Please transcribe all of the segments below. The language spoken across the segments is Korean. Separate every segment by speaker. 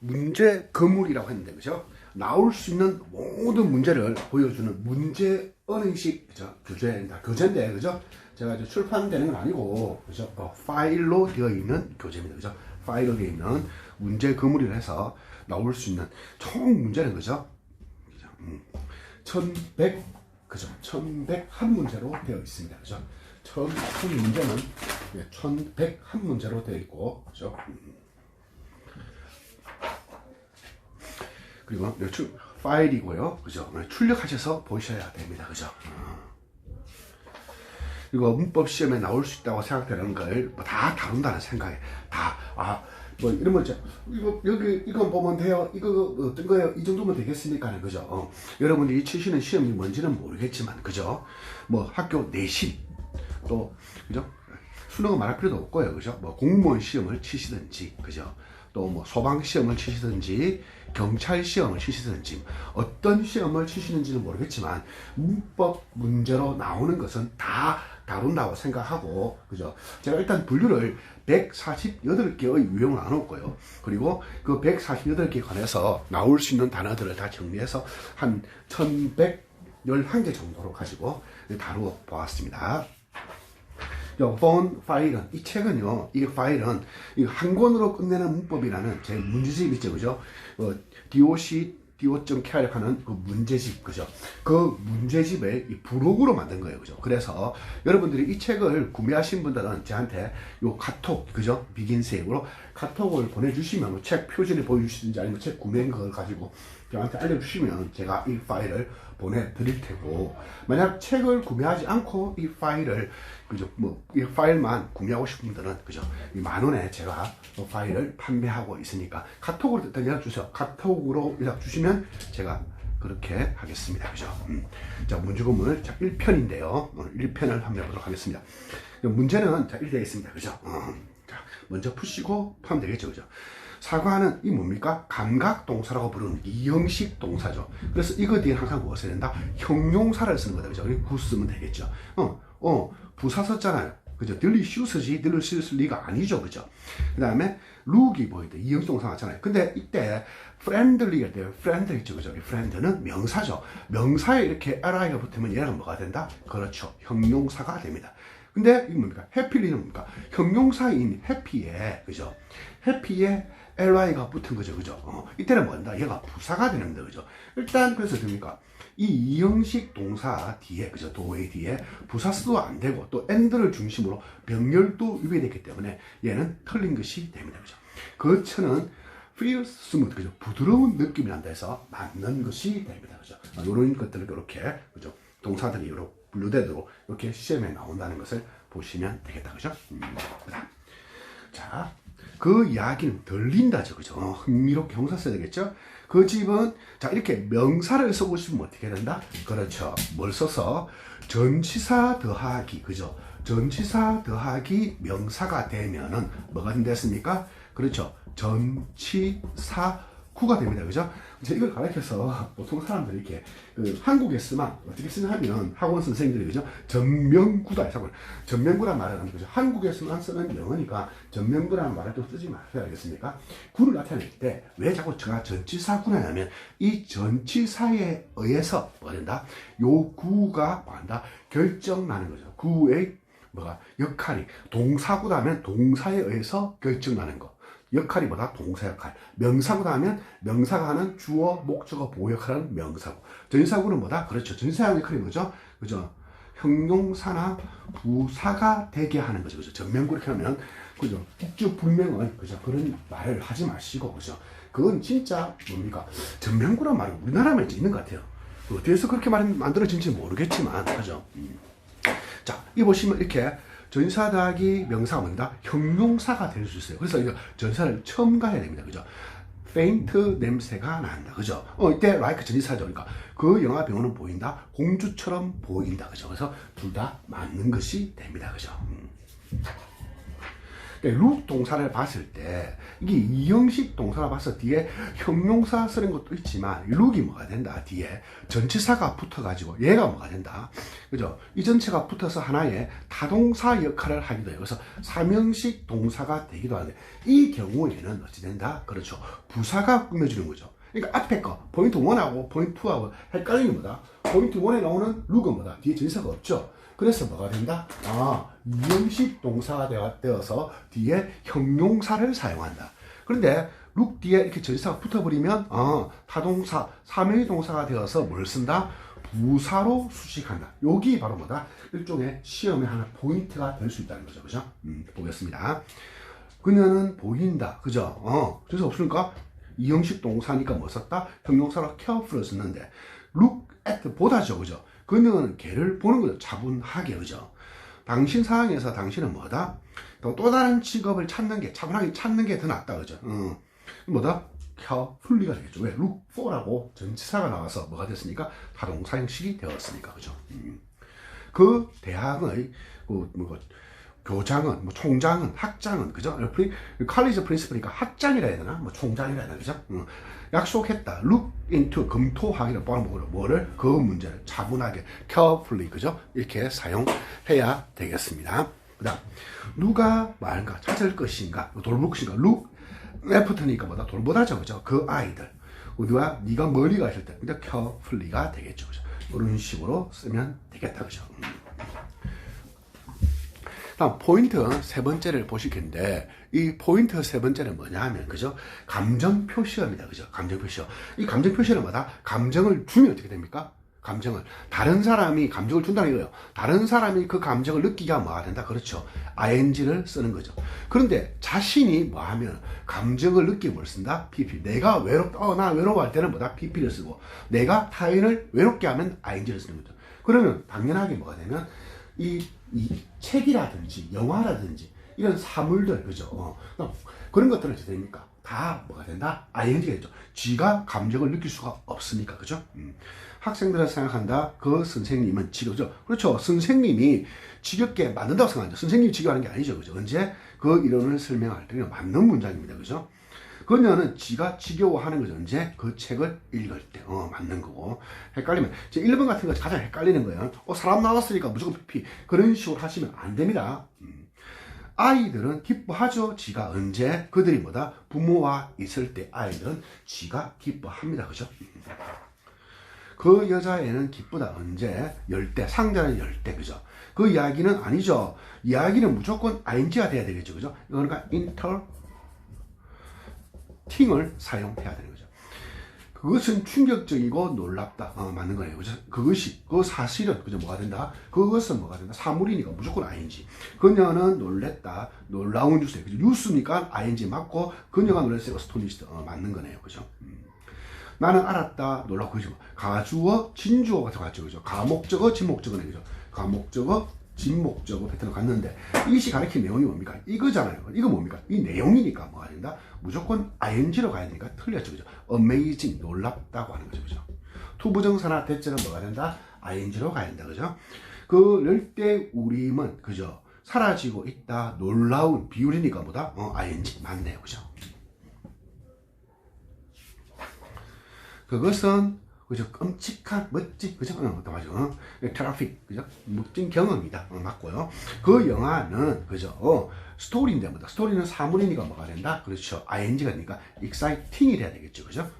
Speaker 1: 문제 거물이라고 했는데 그죠? 나올 수 있는 모든 문제를 보여주는 문제 은행식 그죠? 교재입니다. 교재인데 그죠? 제가 이제 출판되는 건 아니고 그죠? 어, 파일로 되어 있는 교재입니다. 그죠? 파일로 되어 있는 문제 거물이라 해서 나올 수 있는 총 문제는 그죠? 그죠? 음. 1100 그죠? 1101 문제로 되어 있습니다. 그죠? 천, 천 문제는 예, 1101 문제로 되어 있고 그죠? 음. 그리고 네, 출, 파일이고요. 그죠? 네, 출력하셔서 보셔야 됩니다. 그죠? 어. 그리고 문법 시험에 나올 수 있다고 생각되는 걸 다 다룬다는 생각에 다, 아, 뭐 이러면 이제 이거 여기 이건 보면 돼요. 이거 어떤 거예요? 이 정도면 되겠습니까? 그죠? 어. 여러분들이 치시는 시험이 뭔지는 모르겠지만 그죠? 뭐 학교 내신 또 그죠? 수능은 말할 필요도 없고요. 그죠? 뭐 공무원 시험을 치시든지 그죠? 또 뭐 소방 시험을 치시든지 경찰 시험을 치시든지 어떤 시험을 치시는지는 모르겠지만 문법 문제로 나오는 것은 다 다룬다고 생각하고 그죠? 제가 일단 분류를 148개의 유형을 나눴고요. 그리고 그 148개 관해서 나올 수 있는 단어들을 다 정리해서 한 1111개 정도로 가지고 다루어 보았습니다. 본 파일은 이 책은요 이 파일은 이 한 권으로 끝내는 문법이라는 제 문제집 있죠 그죠? 어, DOC DO.KR 하는 그 문제집 그죠? 그 문제집을 이 부록으로 만든 거예요 그죠? 그래서 여러분들이 이 책을 구매하신 분들은 저한테 요 카톡 그죠? 비긴세이브로 카톡을 보내주시면 뭐 책 표지를 보여주시든지 아니면 책 구매한 걸 가지고 저한테 알려주시면 제가 이 파일을 보내드릴 테고 만약 책을 구매하지 않고 이 파일을 그죠? 뭐 이 파일만 구매하고 싶은 분들은 그죠? 이 만 원에 제가 그 파일을 판매하고 있으니까 카톡으로 일단 연락 주세요. 카톡으로 연락 주시면 제가 그렇게 하겠습니다. 그죠? 음. 자 문제구문 자 1편인데요. 오늘 1편을 한번 해보도록 하겠습니다. 문제는 자 이렇게 되어 있습니다. 그죠? 음. 자 먼저 푸시고 하면 되겠죠 그죠 사과는 이 뭡니까? 감각 동사라고 부르는 이형식 동사죠. 그래서 이거 뒤에 항상 무엇을 된다? 형용사를 쓰는 거다. 그죠? 구 쓰면 되겠죠. 어, 어, 부사 썼잖아요. 그죠? delicious,지 delicious 리가 아니죠. 그죠? 그 다음에 룩이 보이다. 이형식 동사 맞잖아요. 근데 이때 friendly가 돼요. friend 있죠. 그죠? 이 friend는 명사죠. 명사에 이렇게 li가 붙으면 얘가 뭐가 된다? 그렇죠. 형용사가 됩니다. 근데 이 뭡니까? 해피리는 뭡니까? 형용사인 해피에 그죠? 해피에 ly가 붙은 거죠, 그죠? 어, 이때는 뭔다? 얘가 부사가 되는 거죠, 그죠? 일단 그래서 됩니까? 이 이형식 동사 뒤에 그죠? 도의 뒤에 부사수도 안 되고 또 and를 중심으로 병렬도 위배됐기 때문에 얘는 틀린 것이 됩니다, 그죠? 거처는 feel smooth, 그죠? 부드러운 느낌이 난다 해서 맞는 것이 됩니다, 그죠? 이런 것들을 이렇게 그죠? 동사들이 이렇게 분류되도록 이렇게 시험에 나온다는 것을 보시면 되겠다. 그죠? 음. 자, 그 이야기는 들린다죠. 그죠? 어, 흥미롭게 형사 써야 되겠죠? 그 집은, 자, 이렇게 명사를 쓰고 싶으면 어떻게 된다? 그렇죠. 뭘 써서? 전치사 더하기, 그죠? 전치사 더하기 명사가 되면은 뭐가 된댔습니까? 그렇죠. 전치사 구가 됩니다. 그죠? 이제 이걸 가르쳐서 보통 사람들이 이렇게 그 한국에서만 어떻게 쓰냐 하면 학원 선생님들이 그죠? 전명구다 해서 전명구란 말을 하는 거죠. 한국에서만 쓰는 영어니까 전명구라는 말을 또 쓰지 마셔야 알겠습니까? 구를 나타낼 때 왜 자꾸 제가 전치사구나 하면 이 전치사에 의해서 뭐 된다? 요 구가 뭐 한다? 결정나는 거죠. 구의 뭐가 역할이 동사구라면 동사에 의해서 결정나는 거. 역할이 뭐다? 동사 역할. 명사구다 하면 명사가 하는 주어, 목적어, 보호 역할은 명사구. 전사구는 뭐다? 그렇죠. 전사 역할이 뭐죠? 그죠? 형용사나 부사가 되게 하는 거죠. 그죠? 전면구 이렇게 하면 그죠? 국주 불명은 그죠? 그런 말을 하지 마시고 그죠? 그건 진짜 뭡니까? 전면구란 말은 우리나라만 있는 것 같아요. 어디에서 그렇게 말 만들어진지 모르겠지만 그죠? 음. 자, 이 보시면 이렇게 전사 더하기 명사가 뭔다? 형용사가 될 수 있어요. 그래서 이거 전사를 첨가해야 됩니다. 그죠? 페인트 냄새가 난다. 그죠? 어, 이때 like 전치사죠. 그러니까 그 영화 배우는 보인다. 공주처럼 보인다. 그죠? 그래서 둘 다 맞는 것이 됩니다. 그죠? 음. 그러니까 룩 동사를 봤을 때 이게 이형식 동사를 봐서 뒤에 형용사 쓰는 것도 있지만 룩이 뭐가 된다? 뒤에 전치사가 붙어가지고 얘가 뭐가 된다? 그죠? 이 전체가 붙어서 하나의 타동사 역할을 하기도 해요. 그래서 삼형식 동사가 되기도 하는데 이 경우에는 어찌 된다? 그렇죠. 부사가 꾸며주는 거죠. 그러니까 앞에 거 포인트 1하고 포인트 2하고 헷갈리는 거다. 포인트 1에 나오는 룩은 뭐다? 뒤에 전치사가 없죠 그래서 뭐가 된다? 아, 이형식 동사가 되어- 되어서 뒤에 형용사를 사용한다. 그런데 룩 뒤에 이렇게 전치사가 붙어버리면 어, 타동사, 삼형의 동사가 되어서 뭘 쓴다? 부사로 수식한다. 여기 바로 뭐다? 일종의 시험의 하나 포인트가 될 수 있다는 거죠. 그죠? 음, 보겠습니다. 그녀는 보인다. 그죠? 어, 그래서 없으니까 이형식 동사니까 뭐 썼다? 형용사로 careful을 썼는데 look at 보다죠. 그죠? 그녀는 걔를 보는 거죠. 차분하게. 그죠? 당신 상황에서 당신은 뭐다? 또, 또 다른 직업을 찾는 게, 차분하게 찾는 게 더 낫다. 그죠? 어. 뭐다? carefully가 되겠죠. 왜? look for라고 전치사가 나와서 뭐가 됐으니까? 타동사 형식이 되었으니까. 그죠? 음. 그 대학의 그, 뭐, 교장은, 뭐, 총장은, 학장은, 그죠? 칼리지 프린시플이니까 학장이라 해야 되나? 뭐, 총장이라 해야 되나? 그죠? 응. 약속했다. look into, 검토하기를 뻔하고, 뭐를? 그 문제를 차분하게, carefully, 그죠? 이렇게 사용해야 되겠습니다. 그 다음, 누가 말인가, 찾을 것인가, 돌볼 것인가, look, left니까 뭐다? 돌보다죠, 그죠? 그 아이들. 우리가 네가 멀리 가실 때, 근데 carefully가 되겠죠, 그죠? 이런 식으로 쓰면 되겠다, 그죠? 음. 다음 포인트 세 번째를 보실 텐데 이 포인트 세 번째는 뭐냐 하면 그죠? 감정 표시어입니다. 그죠? 감정 표시어. 이 감정 표시는 뭐다? 감정을 주면 어떻게 됩니까? 감정을. 다른 사람이 감정을 준다는 거예요. 다른 사람이 그 감정을 느끼게 하면 뭐가 된다? 그렇죠. ing를 쓰는 거죠. 그런데 자신이 뭐 하면 감정을 느끼고 뭘 쓴다? pp. 내가 외롭다 어, 나 외로워할 때는 뭐다? pp를 쓰고 내가 타인을 외롭게 하면 ing를 쓰는 거죠. 그러면 당연하게 뭐가 되면 이, 이 책이라든지 영화라든지 이런 사물들 그죠? 어, 그럼 그런 것들은 어떻게 됩니까 다 뭐가 된다? ing가 되죠. 쥐가 감정을 느낄 수가 없으니까 그죠? 음. 학생들을 생각한다. 그 선생님은 지겹죠. 그렇죠. 선생님이 지겹게 만든다고 생각하죠. 선생님이 지겨워하는 게 아니죠. 그죠? 언제? 그 이론을 설명할 때는 맞는 문장입니다. 그죠 그녀는 지가 지겨워하는 거죠. 언제? 그 책을 읽을 때. 어, 맞는 거고. 헷갈리면. 제 1번 같은 거 가장 헷갈리는 거예요. 어, 사람 나왔으니까 무조건 PP. 그런 식으로 하시면 안 됩니다. 음. 아이들은 기뻐하죠. 지가 언제? 그들이 뭐다? 부모와 있을 때 아이들은 지가 기뻐합니다. 그죠? 그 여자애는 기쁘다. 언제? 열 때. 상자는 열 때. 그죠? 그 이야기는 아니죠. 이야기는 무조건 ing가 돼야 되겠죠. 그죠? 그러니까 inter 팅을 사용해야 되는 거죠. 그것은 충격적이고 놀랍다. 어, 맞는 거예요. 그죠? 그것이, 그 사실은, 그죠? 뭐가 된다? 그것은 뭐가 된다? 사물이니까 무조건 ing. 그녀는 놀랬다. 놀라운 뉴스. 그죠? 뉴스니까 ing 맞고, 그녀가 놀랬으니까 스토리스트. 어, 맞는 거네요. 그죠? 음. 나는 알았다. 놀라고 그죠? 가주어, 진주어 같은 거 같죠. 그죠? 가목적어, 진목적어네. 그죠? 가목적어, 진목적어 패턴을 갔는데 이것이 가리킨 내용이 뭡니까? 이거잖아요. 이거 뭡니까? 이 내용이니까 뭐가 된다? 무조건 ing로 가야 되니까 틀렸죠. 그죠? amazing, 놀랍다고 하는 거죠. 그죠? 투부정사나 대체는 뭐가 된다? ing로 가야 된다. 그죠? 그 열대 우림은 그죠? 사라지고 있다. 놀라운 비율이니까 뭐다? 어, ing 맞네요. 그죠? 그것은 그죠 끔찍한 멋진 그죠 어, 또 맞아 어? 트래픽 그죠 멋진 경험이다. 어, 맞고요. 그 영화는 그죠 어, 스토리인데 뭐다. 스토리는 사물이니까 뭐가 된다? 그렇죠. ing가 되니까 exciting이 돼야 되겠죠. 그죠?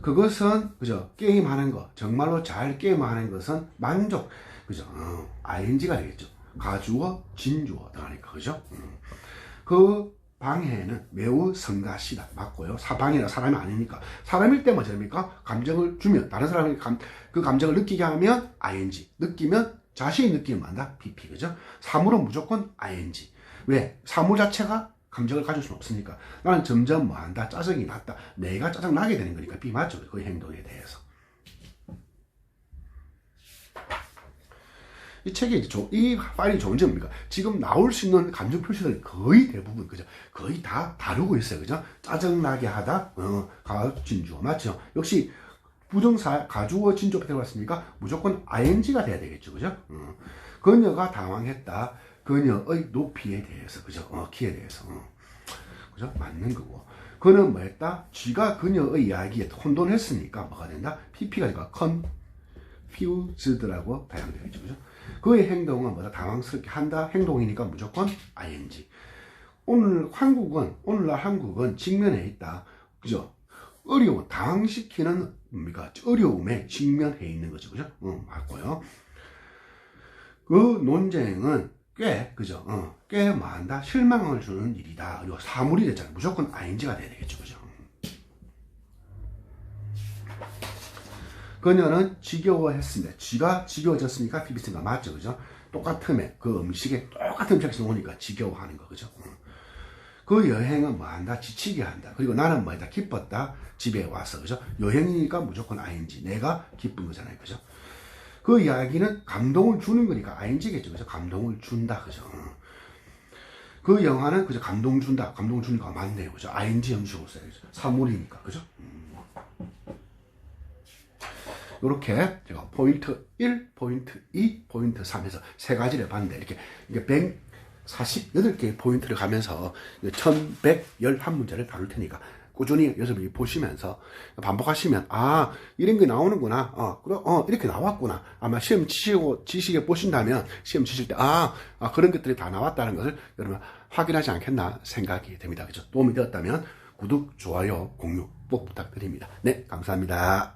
Speaker 1: 그것은 그죠 게임 하는 거 정말로 잘 게임 하는 것은 만족. 그죠? 어, ing가 되겠죠. 가주어 진주어 들어가니까. 그죠? 음. 그 방해는 매우 성가시다. 맞고요. 사방이라 사람이 아니니까. 사람일 때 뭐 됩니까? 감정을 주면, 다른 사람이 감, 그 감정을 느끼게 하면 ing. 느끼면, 자신이 느끼면 만다? pp. 그죠? 사물은 무조건 ing. 왜? 사물 자체가 감정을 가질 수는 없으니까. 나는 점점 뭐 한다? 짜증이 났다. 내가 짜증 나게 되는 거니까 b 맞죠? 그 행동에 대해서. 이 책이 이제 조- 이 파일이 좋은 점이 뭡니까? 지금 나올 수 있는 감정 표시들 거의 대부분 그죠? 거의 다 다루고 있어요, 그죠? 짜증나게 하다, 어, 가진주어 맞죠? 역시 부정사 가주어 진주어 패턴 왔으니까 무조건 ing가 돼야 되겠죠, 그죠? 어. 그녀가 당황했다. 그녀의 높이에 대해서 그죠? 어, 키에 대해서 어. 그죠? 맞는 거고. 그는 뭐 했다? 쥐가 그녀의 이야기에 혼돈했으니까 뭐가 된다? PP가 아니라 confused라고 사용되겠죠. 그죠? 그의 행동은 뭐다? 당황스럽게 한다? 행동이니까 무조건 ing. 오늘 한국은, 오늘날 한국은 직면해 있다. 그죠? 어려움, 당황시키는 뭡니까? 어려움에 직면해 있는 거죠. 그죠? 응, 맞고요. 그 논쟁은 꽤, 그죠? 어, 꽤 많다. 실망을 주는 일이다. 그리고 사물이 됐잖아요. 무조건 ing가 돼야 되겠죠. 그죠? 그녀는 지겨워했습니다. 쥐가 지겨워졌으니까 피비스가 맞죠. 그죠? 똑같음에, 그 음식에 똑같은 음식에서 오니까 지겨워하는 거. 그죠? 응. 그 여행은 뭐 한다? 지치게 한다. 그리고 나는 뭐다? 기뻤다. 집에 와서. 그죠? 여행이니까 무조건 ing. 내가 기쁜 거잖아요. 그죠? 그 이야기는 감동을 주는 거니까 ing겠죠. 그죠? 감동을 준다. 그죠? 어. 그 영화는 그죠? 감동 준다. 감동 주니까 맞네요. 그죠? ing 형식으로 써야죠. 사물이니까. 그죠? 이렇게 제가 포인트 1, 포인트 2, 포인트 3에서 세 가지를 봤는데 이렇게 이게 148개의 포인트를 가면서 1111문제를 다룰 테니까 꾸준히 여러분이 보시면서 반복하시면 아 이런 게 나오는구나. 어 그래 어 이렇게 나왔구나. 아마 시험 치시고 지식에 보신다면 시험 치실 때아 아, 그런 것들이 다 나왔다는 것을 여러분 확인하지 않겠나 생각이 됩니다. 그죠 도움이 되었다면 구독 좋아요 공유 꼭 부탁드립니다. 네 감사합니다.